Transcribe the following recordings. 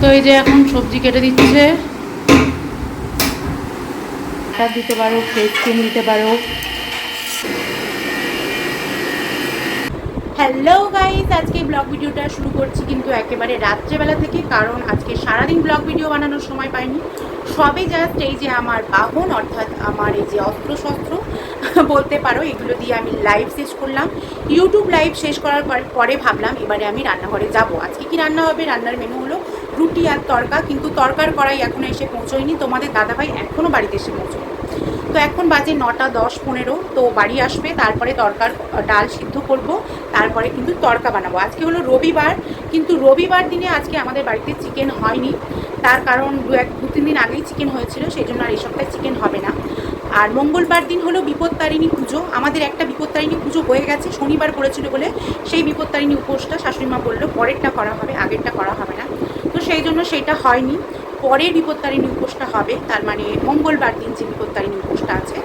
তো এই যে এখন সবজি কেটে দিচ্ছে। দিতে পারো ফ্রেশ ক্রিম দিতে পারো। হ্যালো গাইস আজকে ব্লগ ভিডিওটা শুরু করছি কিন্তু একেবারে রাত্রেবেলা থেকে, কারণ আজকে সারাদিন ব্লগ ভিডিও বানানোর সময় পাইনি। সবে জাস্ট এই যে আমার বাহন, অর্থাৎ আমার এই যে অস্ত্রশস্ত্র, বলতে পারো, এগুলো দিয়ে আমি লাইভ শেষ করলাম। ইউটিউব লাইভ শেষ করার পরে ভাবলাম এবারে আমি রান্নাঘরে যাব। আজকে কি রান্না হবে? রান্নার মেনু হলো রুটি আর তরকা, কিন্তু তরকার করাই এখনও এসে পৌঁছয়নি। তোমাদের দাদাভাই এখনও বাড়িতে এসে পৌঁছয়নি। তো এখন বাজে নটা দশ পনেরো, তো বাড়ি আসবে, তারপরে তরকার ডাল সিদ্ধ করব, তারপরে কিন্তু তরকা বানাবো। আজকে হলো রবিবার, কিন্তু রবিবার দিনে আজকে আমাদের বাড়িতে চিকেন হয়নি। তার কারণ দু এক, দু তিন দিন আগেই চিকেন হয়েছিল সেই জন্য আর এই সপ্তাহে চিকেন হবে না। আর মঙ্গলবার দিন হলো বিপত্তারিণী পুজো। আমাদের একটা বিপত্তারিণী পুজো হয়ে গেছে, শনিবার করেছিল বলে সেই বিপত্তারিণী উপোসটা শাশুড়িমা বলল, পরেরটা করা হবে, আগেরটা করা হবে না। সেই জন্য সেটা হয়নি। পরে বিপত্তারিণী উপোসটা হবে, তার মানে মঙ্গলবার দিন যে বিপত্তারিণী উপোসটা আছে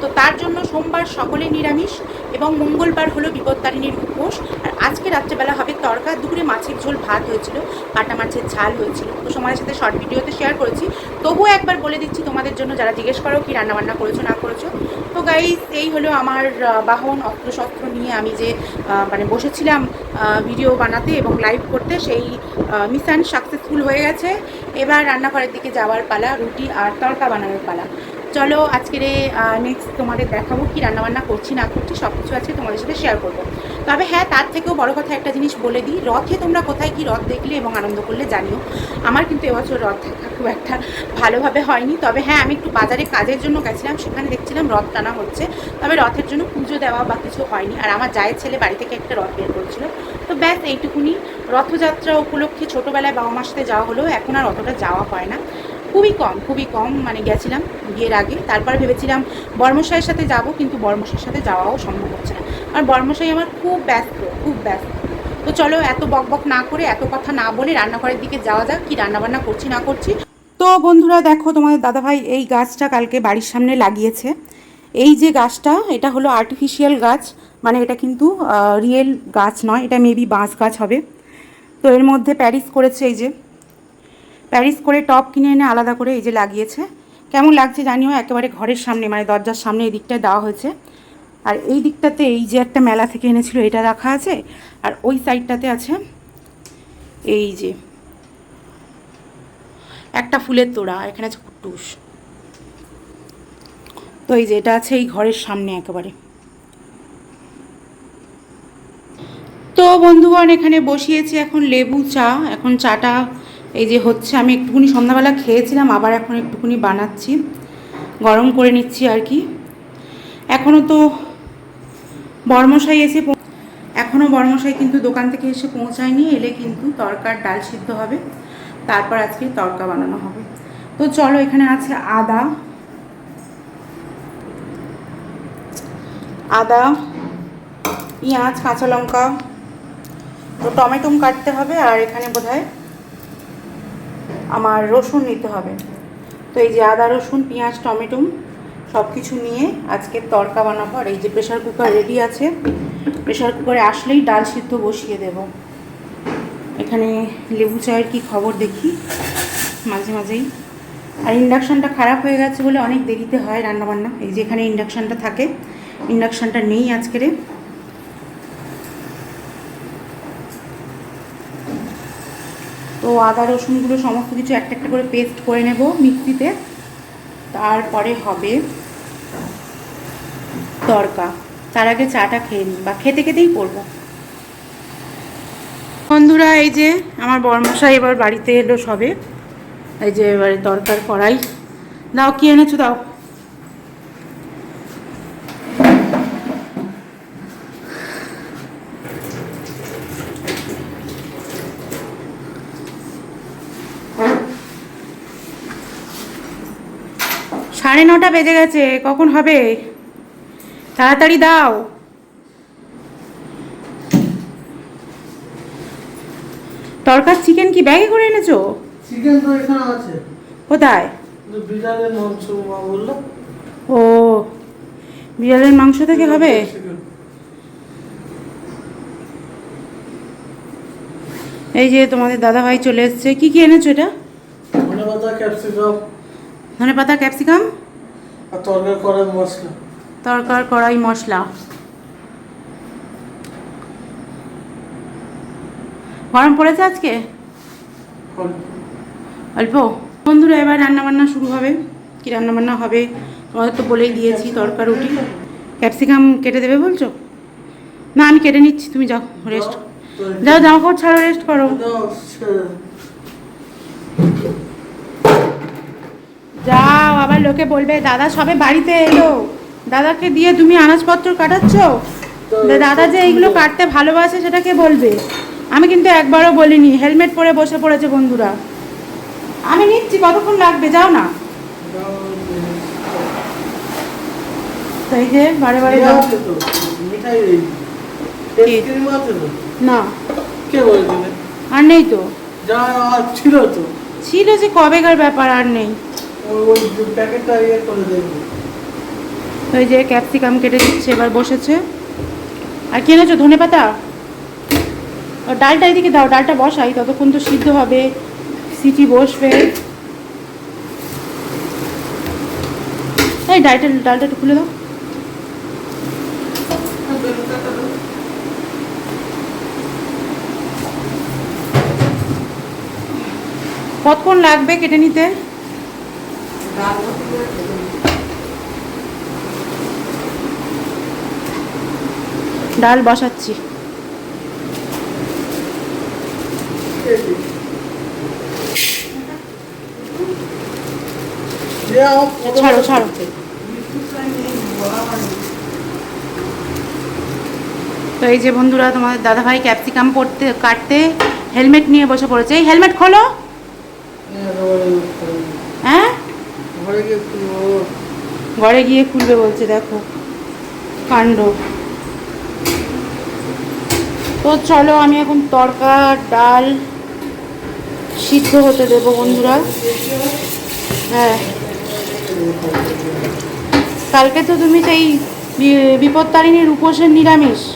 তো তার জন্য সোমবার সকলে নিরামিষ এবং মঙ্গলবার হলো বিপত্তারিণীর উপোস। আর আজকে রাত্রেবেলা হবে তরকা, দুপুরে মাছের ঝোল, ভাত হয়েছিল কাটা মাছের ঝাল হয়েছিল। তো সময়ের সাথে শর্ট ভিডিওতে শেয়ার করেছি। তবুও একবার বলে দিচ্ছি তোমাদের জন্য, যারা জিজ্ঞেস করো কি রান্নাবান্না করেছ, না করেছ। তো গাইস এই হলো আমার বাহন অস্ত্রশস্ত্র নিয়ে আমি যে মানে বসেছিলাম ভিডিও বানাতে এবং লাইভ করতে, সেই মিশন সাকসেসফুল হয়ে গেছে। এবার রান্নাঘরের দিকে যাওয়ার পালা, রুটি আর তরকা বানানোর পালা। চলো আজকের নেক্সট তোমাদের দেখাবো কি রান্নাবান্না করছি, না করছি সব কিছু আজকে তোমাদের সাথে শেয়ার করব। তবে হ্যাঁ তার থেকেও বড় কথা একটা জিনিস বলে দিই, রথে তোমরা কোথায় কি রথ দেখলে এবং আনন্দ করলে জানিও। আমার কিন্তু এবছর রথ দেখা খুব একটা ভালোভাবে হয়নি, তবে হ্যাঁ আমি একটু বাজারে কাজের জন্য গেছিলাম, সেখানে দেখছিলাম রথ টানা হচ্ছে, তবে রথের জন্য পুজো দেওয়া বা কিছু হয়নি। আর আমার জায়ের ছেলে বাড়ি থেকে একটা রথ বের করেছিল। তো ব্যাস, এইটুকুনি। রথযাত্রা উপলক্ষে ছোটোবেলায় বাবা মার সাথে যাওয়া হলেও এখন আর অতটা যাওয়া হয় না। খুবই কম খুবই কম মানে গেছিলাম বিয়ের আগে। তারপরে ভেবেছিলাম বর্মশাইয়ের সাথে যাব, কিন্তু বর্মশাইয়ের সাথে যাওয়াও সম্ভব হচ্ছে না। আর বর্মশাই আমার খুব ব্যস্ত খুব ব্যস্ত। তো চলো এত বক বক না করে, এত কথা না বলে রান্নাঘরের দিকে যাওয়া যাক, কি রান্নাবান্না করছি, না করছি। তো বন্ধুরা দেখো, তোমাদের দাদাভাই এই গাছটা কালকে বাড়ির সামনে লাগিয়েছে। এই যে গাছটা, এটা হলো আর্টিফিশিয়াল গাছ মানে এটা কিন্তু রিয়েল গাছ নয়, এটা মেবি বাঁশ গাছ হবে। তো এর মধ্যে প্যারিস করেছে এই যে। প্যারিস করে টপ কিনে এনে আলাদা করে এই যে লাগিয়েছে। কেমন লাগছে জানিও? একেবারে ঘরের সামনে মানে দরজার সামনে এই দিকটায় দেওয়া হয়েছে। আর এই দিকটাতে এই যে একটা মেলা থেকে এনেছিল, এটা রাখা আছে। আর ওই সাইডটাতে আছে এই যে একটা ফুলের তোড়া, এখানে আছে কুটুস তো এই যে এটা আছে এই ঘরের সামনে একেবারে। তো বন্ধুগণ, এখানে বসিয়েছি এখন লেবু চা, এখন চাটা এই যে হচ্ছে, আমি একটুখানি সন্ধ্যাবেলা খেয়েছিলাম, আবার এখন একটুখানি বানাচ্ছি। গরম করে নিচ্ছি আর কি। এখনও তো বর্মশাই এসে এখনও বর্মশাই কিন্তু দোকান থেকে এসে পৌঁছায়নি, এলে কিন্তু তরকার ডাল সিদ্ধ হবে। তারপর আজকে তরকা বানানো হবে। তো চলো, এখানে আছে আদা। আদা, পেঁয়াজ, কাঁচা লঙ্কা। তো টমেটোম কাটতে হবে, আর এখানে বোধহয় আমার রসুন নিতে হবে। তো এই যে আদা, রসুন, পেঁয়াজ, টমেটো সব কিছু নিয়ে আজকে তরকা বানাবো। আর এই যে প্রেশার কুকার রেডি আছে প্রেশার কুকারে আসলেই ডাল সিদ্ধ বসিয়ে দেব। এখানে লেবু চায়ের কি খবর দেখি? মাঝে মাঝেই। আর ইন্ডাকশানটা খারাপ হয়ে গেছে বলে অনেক দেরিতে হয় রান্নাবান্না। এই যে এখানে ইন্ডাকশানটা থাকে, ইন্ডাকশানটা নেই আজকেরে আদা, রসুনগুলো সমস্ত কিছু একটা একটা করে পেস্ট করে নেব মিক্সিতে। তারপরে হবে তরকা। তার আগে চাটা খেয়ে নিই বা খেতে খেতেই করব। বন্ধুরা, এই যে আমার বর্মশাই এবার বাড়িতে এলো সবে। এই যে এবারে তরকার কড়াই। দাও, কি এনেছো দাও। সাড়ে নটা বেজে গেছে কখন হবে? তাড়াতাড়ি দাও। তরকার চিকেন কি ব্যাগে করে এনেছো? চিকেন তো এখানে আছে। কোথায়? বিড়ালের মাংস মা বলল। ও বিড়ালের মাংস থেকে হবে? এই যে তোমাদের দাদা ভাই চলে এসছে কি কি এনেছো এটা? ক্যাপসিকাম। ধনে পাতা ক্যাপসিকাম? তরকারি মশলা। তরকার কড়াই মশলা। গরম পড়েছে আজকে? অল্প। বন্ধুরা এবার রান্নাবান্না শুরু হবে। কি রান্নাবান্না হবে? তোমাদের তো বলেই দিয়েছি তরকা রুটি। ক্যাপসিকাম কেটে দেবে বলছো? না আমি কেটে নিচ্ছি তুমি যাও রেস্ট যাও জামা কাপড় ছাড়ো রেস্ট করো। যাও আবার লোকে বলবে দাদা সবে বাড়িতে এলো। দাদাকে দিয়ে তুমি আনাজপত্র কাটাচ্ছ? দাদা যে এইগুলো কাটতে ভালোবাসে সেটা কে বলবে? আমি কিন্তু একবারও বলিনি হেলমেট পরে বসে পড়েছে বন্ধুরা। আমি নিচ্ছি কতক্ষণ লাগবে? যাও না। এই যে বারে বারে না। আর নেই তো। যা ছিল তো। ছিল যে কবেকার ব্যাপার আর নেই। ওই ওই প্যাকেটটা করে দেখব তো এই যে ক্যাপসিকাম কেটে দিচ্ছে, এবার বসেছে। আর কি এনেছো ধনে পাতা? ডালটা এদিকে দাও, ডালটা বসাই, ততক্ষণ তো সিদ্ধ হবে। সিটি বসবে। এই ডালটা ডালটা একটু খুলে দাও। কতক্ষণ লাগবে কেটে নিতে। ডাল বসাচ্ছি। ছাড়ো ছাড়ো। তো এই যে বন্ধুরা তোমাদের দাদাভাই ক্যাপসিকাম পড়তে কাটতে হেলমেট নিয়ে বসে পড়েছে। এই হেলমেট খোলো। হ্যাঁ, ঘরে- গিয়ে খুলবো। বলছে দেখো কাণ্ড। তো চলো আমি এখন তরকা ডাল সিদ্ধ হতে দেবো বন্ধুরা। হ্যাঁ। কালকে তো তুমি সেই বিপত্তারিণীর উপোসের নিরামিষ।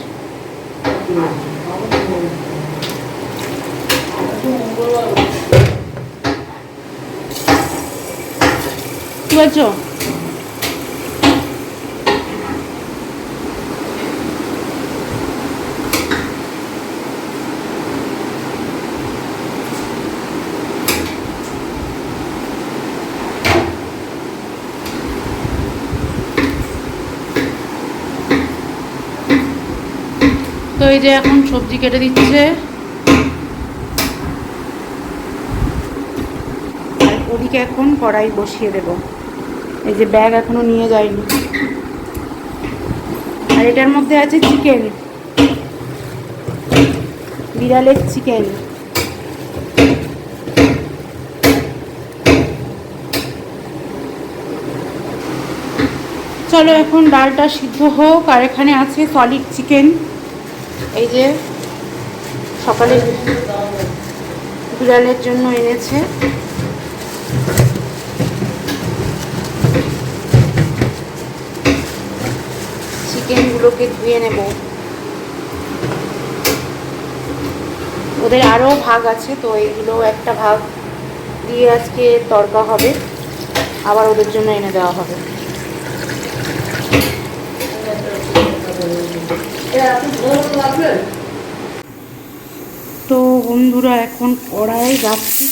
বলছো তো এই যে এখন সবজি কেটে দিচ্ছে। ওদিকে এখন কড়াই বসিয়ে দেব। এই যে ব্যাগ এখনও নিয়ে যায়নি। আর এটার মধ্যে আছে চিকেন। বিড়ালের চিকেন। চলো এখন ডালটা সিদ্ধ হোক, আর এখানে আছে সলিড চিকেন এই যে সকালে বিড়ালের জন্য এনেছে। চিকেনগুলোকে ধুয়ে নেব। ওদের আরও ভাগ আছে, তো এইগুলো একটা ভাগ দিয়ে আজকে তরকা হবে। আবার ওদের জন্য এনে দেওয়া হবে। তো বন্ধুরা, এখন কড়াই যাচ্ছি।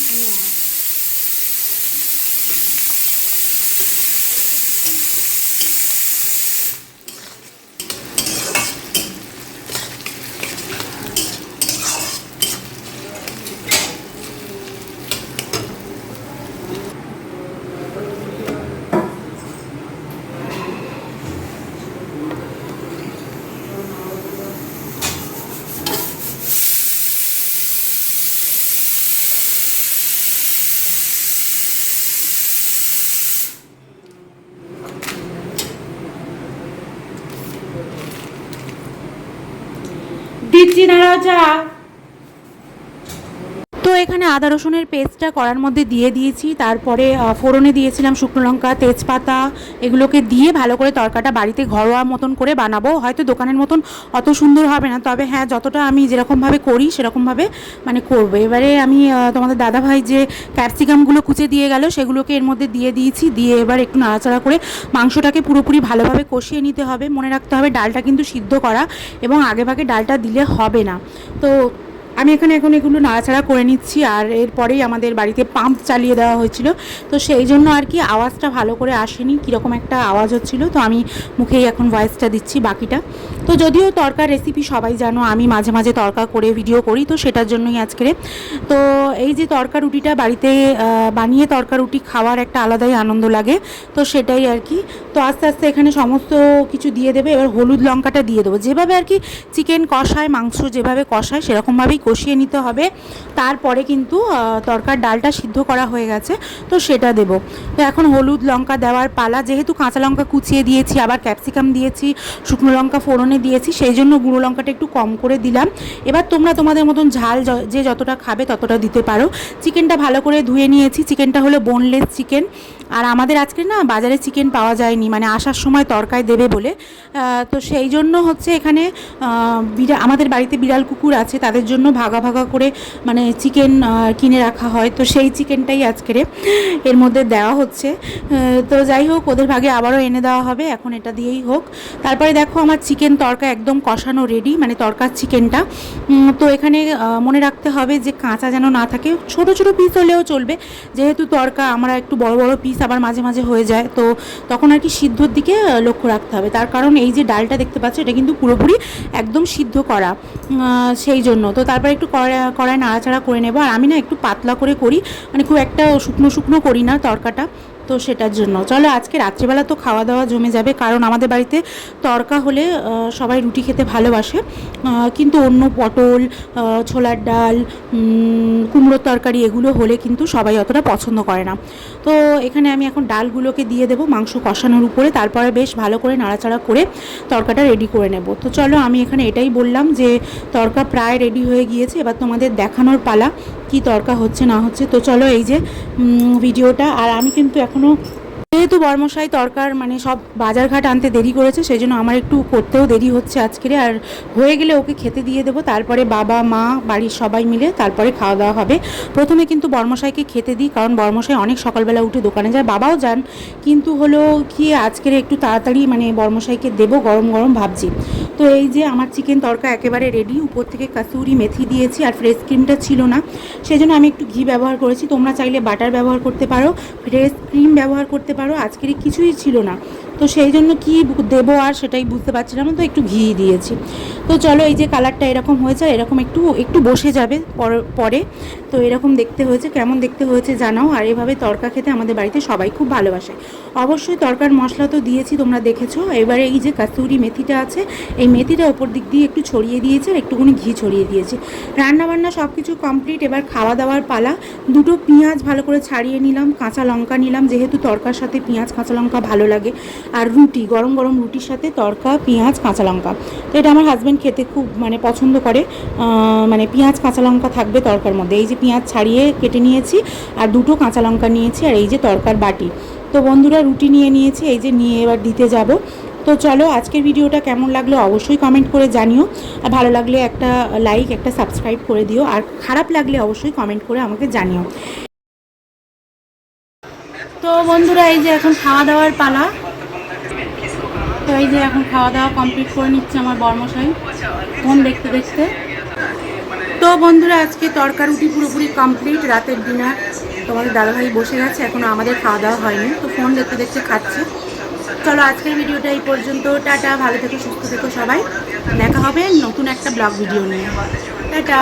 পেঁয়াজ দিচ্ছি না রাজা তো এখানে আদা রসুনের পেস্টটা করার মধ্যে দিয়ে দিয়েছি। তারপরে ফোড়নে দিয়েছিলাম শুকনো লঙ্কা, তেজপাতা, এগুলোকে দিয়ে ভালো করে তরকাটা বাড়িতে ঘরোয়া মতন করে বানাবো। হয়তো দোকানের মতন অত সুন্দর হবে না, তবে হ্যাঁ যতটা আমি যেরকমভাবে করি সেরকমভাবে মানে করব। এবারে আমি তোমাদের দাদাভাই যে ক্যাপসিকামগুলো কুচে দিয়ে গেল, সেগুলোকে এর মধ্যে দিয়ে দিয়েছি। দিয়ে এবার একটু নাড়াচাড়া করে মাংসটাকে পুরোপুরি ভালোভাবে কষিয়ে নিতে হবে। মনে রাখতে হবে ডালটা কিন্তু সিদ্ধ করা এবং আগে ভাগে ডালটা দিলে হবে না। তো আমি এখানে এখন এগুলো নাড়াচাড়া করে নিচ্ছি, আর এরপরেই আমাদের বাড়িতে পাম্প চালিয়ে দেওয়া হয়েছিল। তো সেই জন্য আর কি আওয়াজটা ভালো করে আসেনি, কীরকম একটা আওয়াজ হচ্ছিল। তো আমি মুখেই এখন ভয়েসটা দিচ্ছি বাকিটা। তো যদিও তরকার রেসিপি সবাই জানো, আমি মাঝে মাঝে তরকা করে ভিডিও করি, তো সেটার জন্যই আজকে। তো এই যে তরকা রুটিটা বাড়িতে বানিয়ে তরকা রুটি খাওয়ার একটা আলাদাই আনন্দ লাগে, তো সেটাই আর কি। তো আস্তে আস্তে এখানে সমস্ত কিছু দিয়ে দেবে, এবার হলুদ লঙ্কাটা দিয়ে দেবো। যেভাবে আর কি চিকেন কষায়, মাংস যেভাবে কষায়, সেরকমভাবেই কষিয়ে নিতে হবে। তারপরে কিন্তু তরকার ডালটা সিদ্ধ করা হয়ে গেছে, তো সেটা দেব। তো এখন হলুদ লঙ্কা দেওয়ার পালা, যেহেতু কাঁচা লঙ্কা কুচিয়ে দিয়েছি, আবার ক্যাপসিকাম দিয়েছি, শুকনো লঙ্কা ফোড়নে দিয়েছি, সেই জন্য গুঁড়ো লঙ্কাটা একটু কম করে দিলাম। এবার তোমরা তোমাদের মতন ঝাল যে যতটা খাবে ততটা দিতে পারো। চিকেনটা ভালো করে ধুয়ে নিয়েছি। চিকেনটা হলো বোনলেস চিকেন আর আমাদের আজকে না বাজারে চিকেন পাওয়া যায়নি মানে আসার সময় তরকায় দেবে বলে। তো সেই জন্য হচ্ছে এখানে বিড়া আমাদের বাড়িতে বিড়াল কুকুর আছে, তাদের জন্য ভাগা ভাগা করে মানে চিকেন কিনে রাখা হয়। তো সেই চিকেনটাই আজকের এর মধ্যে দেওয়া হচ্ছে। তো যাই হোক, ওদের ভাগে আবারও এনে দেওয়া হবে, এখন এটা দিয়েই হোক। তারপরে দেখো আমার চিকেন তরকা একদম কষানো রেডি মানে তরকার চিকেনটা তো এখানে মনে রাখতে হবে যে কাঁচা যেন না থাকে, ছোট ছোট পিস হলেও চলবে। যেহেতু তরকা আমরা একটু বড় বড় পিস আবার মাঝে মাঝে হয়ে যায়। তো তখন আর কি সিদ্ধর দিকে লক্ষ্য রাখতে হবে। তার কারণ এই যে ডালটা দেখতে পাচ্ছ, এটা কিন্তু পুরোপুরি একদম সিদ্ধ করা সেই জন্য। তো তারপর একটু কড়াই নাড়াচাড়া করে নেব। আর আমি না একটু পাতলা করে করি। মানে খুব একটা শুকনো শুকনো করি না তরকাটা। তো সেটার জন্য। চলো, আজকে রাত্রিবেলা তো খাওয়া দাওয়া জমে যাবে, কারণ আমাদের বাড়িতে তরকা হলে সবাই রুটি খেতে ভালোবাসে। কিন্তু অন্য পটল ছোলার ডাল কুমড়োর তরকারি এগুলো হলে কিন্তু সবাই অতটা পছন্দ করে না। তো এখানে আমি এখন ডালগুলোকে দিয়ে দেবো মাংস কষানোর উপরে, তারপরে বেশ ভালো করে নাড়াচাড়া করে তরকাটা রেডি করে নেব। তো চলো, আমি এখানে এটাই বললাম যে, তরকা প্রায় রেডি হয়ে গিয়েছে। এবার তোমাদের দেখানোর পালা। কি তরকা হচ্ছে, না হচ্ছে, তো চলো এই যে ভিডিওটা। আর আমি কিন্তু এখনও যেহেতু বর্মশাই তরকার মানে সব বাজারঘাট আনতে দেরি করেছে সেই জন্য আমার একটু করতেও দেরি হচ্ছে আজকের। আর হয়ে গেলে ওকে খেতে দিয়ে দেবো, তারপরে বাবা, মা, বাড়ির সবাই মিলে তারপরে খাওয়া দাওয়া হবে। প্রথমে কিন্তু বর্মশাইকে খেতে দিই, কারণ বর্মশাই অনেক সকালবেলা উঠে দোকানে যায়, বাবাও যান। কিন্তু হলো কি, আজকের একটু তাড়াতাড়ি মানে বর্মশাইকে দেবো, গরম গরম ভাবছি। তো এই যে আমার চিকেন তরকা একেবারে রেডি উপর থেকে কাসুরি মেথি দিয়েছি আর ফ্রেশ ক্রিমটা ছিল না। সেই জন্য আমি একটু ঘি ব্যবহার করেছি। তোমরা চাইলে বাটার ব্যবহার করতে পারো ফ্রেশ ক্রিম ব্যবহার করতে পারো। আজকের কিছুই ছিল না। তো সেই জন্য কি দেবো আর সেটাই বুঝতে পারছিলাম তো একটু ঘি দিয়েছি। তো চলো এই যে কালারটা এরকম হয়েছে, এরকম একটু একটু বসে যাবে পর- তো এরকম দেখতে হয়েছে, কেমন দেখতে হয়েছে জানাও। আর এভাবে তরকা খেতে আমাদের বাড়িতে সবাই খুব ভালোবাসে। অবশ্যই তরকার মশলা তো দিয়েছি, তোমরা দেখেছ। এবারে এই যে কাস্তুরি মেথিটা আছে, এই মেথিটা ওপর দিক দিয়ে একটু ছড়িয়ে দিয়েছে আর একটুখানি ঘি ছড়িয়ে দিয়েছি। রান্না বান্না সব কিছু কমপ্লিট, এবার খাওয়া দাওয়ার পালা। দুটো পেঁয়াজ ভালো করে ছাড়িয়ে নিলাম, কাঁচা লঙ্কা নিলাম, যেহেতু তরকার সাথে পেঁয়াজ, কাঁচা লঙ্কা ভালো লাগে। আর রুটি, গরম গরম রুটির সাথে তরকা, পেঁয়াজ, কাঁচা লঙ্কা। তো এটা আমার হাজব্যান্ড খেতে খুব মানে পছন্দ করে। মানে পেঁয়াজ, কাঁচা লঙ্কা থাকবে তরকার মধ্যে। এই যে পেঁয়াজ ছাড়িয়ে কেটে নিয়েছি আর দুটো কাঁচা লঙ্কা নিয়েছি আর এই যে তরকার বাটি। তো বন্ধুরা, রুটি নিয়ে নিয়েছি, এই যে নিয়ে এবার দিতে যাব। তো চলো, আজকের ভিডিওটা কেমন লাগল অবশ্যই কমেন্ট করে জানিও। আর ভালো লাগলে একটা লাইক একটা সাবস্ক্রাইব করে দিও। আর খারাপ লাগলে অবশ্যই কমেন্ট করে আমাকে জানিও। তো বন্ধুরা, এই যে এখন খাওয়া দাওয়ার পালা। তো এই যে এখন খাওয়া দাওয়া কমপ্লিট করে নিচ্ছে আমার বর্মশাই। ফোন দেখতে দেখতে। তো বন্ধুরা, আজকে তরকা রুটি পুরোপুরি কমপ্লিট রাতের ডিনার তোমাদের দাদাভাই বসে গেছে, এখনও আমাদের খাওয়া দাওয়া হয়নি, তো ফোন দেখতে দেখতে খাচ্ছে। চলো আজকের ভিডিওটা এই পর্যন্ত, টাটা, ভালো থেকো, সুস্থ থেকো সবাই। দেখা হবে নতুন একটা ব্লগ ভিডিও নিয়ে। টাটা।